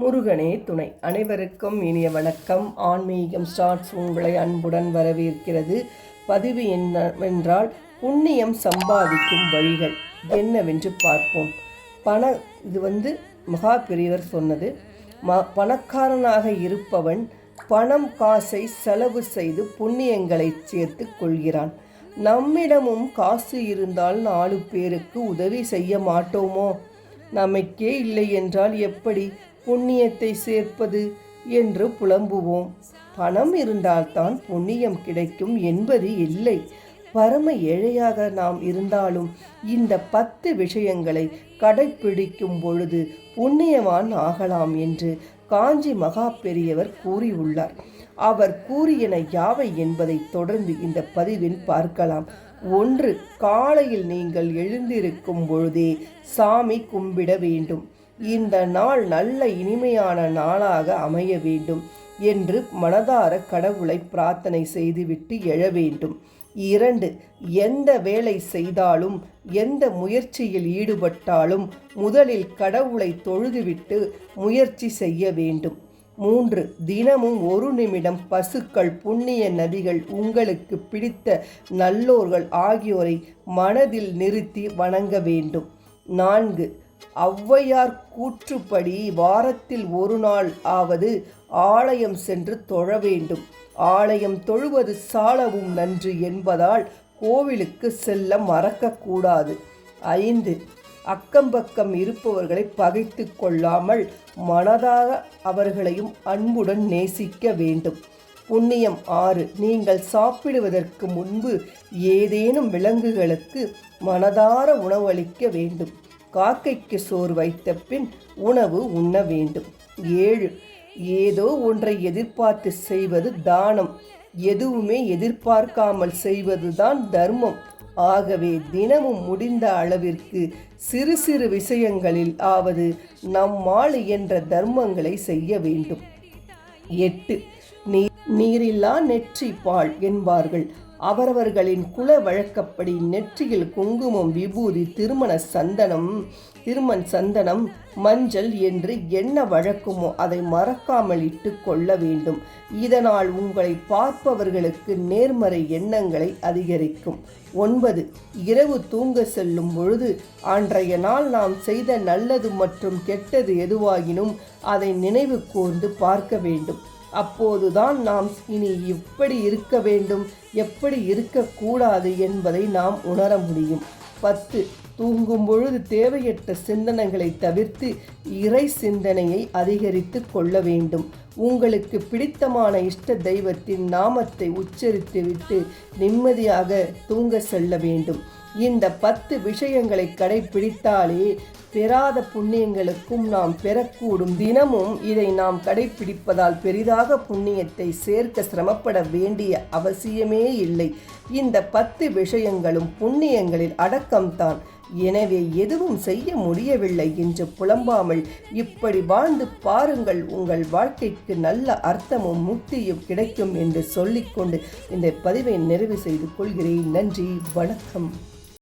முருகனே துணை. அனைவருக்கும் இனிய வணக்கம். ஆன்மீகம் ஸ்டார்ட்ஸ் உங்களை அன்புடன் வரவேற்கிறது. பதிவு என்னவென்றால் புண்ணியம் சம்பாதிக்கும் வழிகள் என்னவென்று பார்ப்போம். பண இது வந்து மகா பெரியவர் சொன்னது. ம பணக்காரனாக இருப்பவன் பணம் காசை செலவு செய்து புண்ணியங்களை சேர்த்து கொள்கிறான். நம்மிடமும் காசு இருந்தால் நாலு பேருக்கு உதவி செய்ய மாட்டோமோ? நமக்கே இல்லை என்றால் எப்படி? புண்ணியத்தை சேர்ப்பது என்று புலம்புவோம். பணம் இருந்தால்தான் புண்ணியம் கிடைக்கும் என்பது இல்லை. பரம ஏழையாக நாம் இருந்தாலும் இந்த பத்து விஷயங்களை கடைப்பிடிக்கும் பொழுது புண்ணியவான் ஆகலாம் என்று காஞ்சி மகா பெரியவர் கூறியுள்ளார். அவர் கூறியன யாவை என்பதை தொடர்ந்து இந்த பதிவில் பார்க்கலாம். ஒன்று காலையில் நீங்கள் எழுந்திருக்கும் பொழுதே சாமி கும்பிட வேண்டும். இந்த நாள் நல்ல இனிமையான நாளாக அமைய வேண்டும் என்று மனதார கடவுளை பிரார்த்தனை செய்துவிட்டு எழ வேண்டும். இரண்டு எந்த வேலை செய்தாலும் எந்த முயற்சியில் ஈடுபட்டாலும் முதலில் கடவுளை தொழுதுவிட்டு முயற்சி செய்ய வேண்டும். மூன்று தினமும் ஒரு நிமிடம் பசுக்கள் புண்ணிய நதிகள் உங்களுக்கு பிடித்த நல்லோர்கள் ஆகியோரை மனதில் நிறுத்தி வணங்க வேண்டும். நான்கு ஔவையார் கூற்றுப்படி வாரத்தில் ஒரு நாள் ஆவது ஆலயம் சென்று தொழ வேண்டும். ஆலயம் தொழுவது சாலவும் நன்று என்பதால் கோவிலுக்கு செல்ல மறக்கக்கூடாது. ஐந்து அக்கம்பக்கம் இருப்பவர்களை பகைத்து கொள்ளாமல் மனதாக அவர்களையும் அன்புடன் நேசிக்க வேண்டும். புண்ணியம் ஆறு நீங்கள் சாப்பிடுவதற்கு முன்பு ஏதேனும் விலங்குகளுக்கு மனதார உணவளிக்க வேண்டும். காக்கைக்கு சோறு வைத்த பின் உணவு உண்ண வேண்டும். ஏழு ஏதோ ஒன்றை எதிர்பார்த்து செய்வது தானம். எதுவுமே எதிர்பார்க்காமல் செய்வதுதான் தர்மம். ஆகவே தினமும் முடிந்த அளவிற்கு சிறு சிறு விஷயங்களில் ஆவது நம்மால் என்ற தர்மங்களை செய்ய வேண்டும். எட்டு நீர் நீரில்லா நெற்றி பால் என்பார்கள். அவரவர்களின் குல வழக்கப்படி நெற்றியில் குங்குமம் விபூதி திருமண சந்தனம் திருமண் சந்தனம் மஞ்சள் என்று என்ன வழக்குமோ அதை மறக்காமல் இட்டு கொள்ள வேண்டும். இதனால் உங்களை பார்ப்பவர்களுக்கு நேர்மறை எண்ணங்களை அதிகரிக்கும். ஒன்பது இரவு தூங்க செல்லும் பொழுது அன்றைய நாள் நாம் செய்த நல்லது மற்றும் கெட்டது எதுவாகினும் அதை நினைவு கூர்ந்து பார்க்க வேண்டும். அப்போதுதான் நாம் இனி எப்படி இருக்க வேண்டும் எப்படி இருக்கக்கூடாது என்பதை நாம் உணர முடியும். பத்து தூங்கும் பொழுது தேவையற்ற சிந்தனைகளை தவிர்த்து இறை சிந்தனையை அதிகரித்து கொள்ள வேண்டும். உங்களுக்கு பிடித்தமான இஷ்ட தெய்வத்தின் நாமத்தை உச்சரித்துவிட்டு நிம்மதியாக தூங்க செல்ல வேண்டும். இந்த பத்து விஷயங்களை கடைபிடித்தாலே பெறாத புண்ணியங்களுக்கும் நாம் பெறக்கூடும் தினமும் இதை நாம் கடைபிடிப்பதால் பெரிதாக புண்ணியத்தை சேர்க்க சிரமப்பட வேண்டிய அவசியமே இல்லை. இந்த பத்து விஷயங்களும் புண்ணியங்களில் அடக்கம்தான். எனவே எதுவும் செய்ய முடியவில்லை என்று புலம்பாமல் இப்படி வாழ்ந்து பாருங்கள் உங்கள் வாழ்க்கைக்கு நல்ல அர்த்தமும் முக்தியும் கிடைக்கும் என்று சொல்லிக்கொண்டு இந்த பதிவை நிறைவு செய்து கொள்கிறேன். நன்றி வணக்கம்.